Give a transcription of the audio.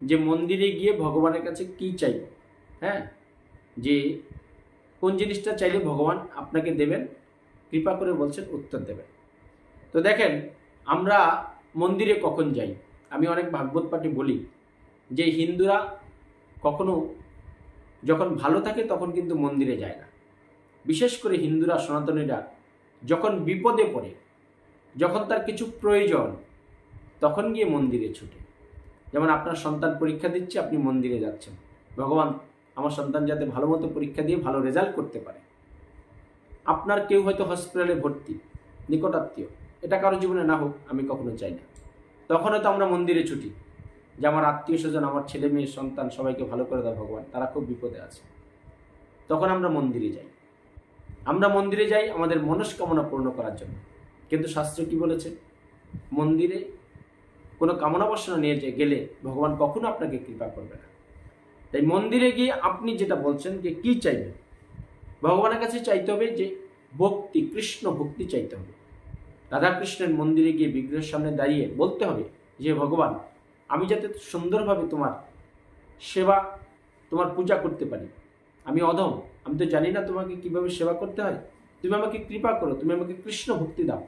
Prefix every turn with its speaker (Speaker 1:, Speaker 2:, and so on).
Speaker 1: যে মন্দিরে গিয়ে ভগবানের কাছে কি চাই হ্যাঁ? যে কোন জিনিসটা চাইলে ভগবান আপনাকে দেবেন, কৃপা করে বলছেন, উত্তর দেবেন। তো দেখেন, আমরা মন্দিরে কখন যাই? আমি অনেক ভাগবত পাঠে বলি যে হিন্দুরা কখনো যখন ভালো থাকে তখন কিন্তু মন্দিরে যায় না। বিশেষ করে হিন্দুরা, সনাতনীরা যখন বিপদে পড়ে, যখন তার কিছু প্রয়োজন, তখন গিয়ে মন্দিরে ছুটে। যেমন আপনার সন্তান পরীক্ষা দিচ্ছে, আপনি মন্দিরে যাচ্ছেন। ভগবান আমার সন্তান যাতে ভালো মতো পরীক্ষা দিয়ে ভালো রেজাল্ট করতে পারে। আপনার কেউ হয়তো হসপিটালে ভর্তি, নিকটাত্মীয়, এটা কারও জীবনে না হোক, আমি কখনো চাই না। তখন হয়তো আমরা মন্দিরে ছুটি, যে আমার আত্মীয় স্বজন, আমার ছেলে মেয়ে, সন্তান, সবাইকে ভালো করে দেয় ভগবান, তারা খুব বিপদে আছে। তখন আমরা মন্দিরে যাই। আমরা মন্দিরে যাই আমাদের মনস্কামনা পূর্ণ করার জন্য। কিন্তু শাস্ত্র কি বলেছে? মন্দিরে কোনো কামনা বাসনা নিয়ে যে গেলে ভগবান কখনো আপনাকে কৃপা করবে না। তাই মন্দিরে গিয়ে আপনি যেটা বলছেন যে কি চাইবেন? ভগবানের কাছে চাইতে হবে যে ভক্তি, কৃষ্ণ ভক্তি চাইতে হবে। রাধাকৃষ্ণের মন্দিরে গিয়ে বিগ্রহের সামনে দাঁড়িয়ে বলতে হবে যে, ভগবান, আমি যাতে সুন্দরভাবে তোমার সেবা, তোমার পূজা করতে পারি। আমি অধম, আমি তো জানি না তোমাকে কীভাবে সেবা করতে হয়। তুমি আমাকে কৃপা করো, তুমি আমাকে কৃষ্ণ ভক্তি দাও।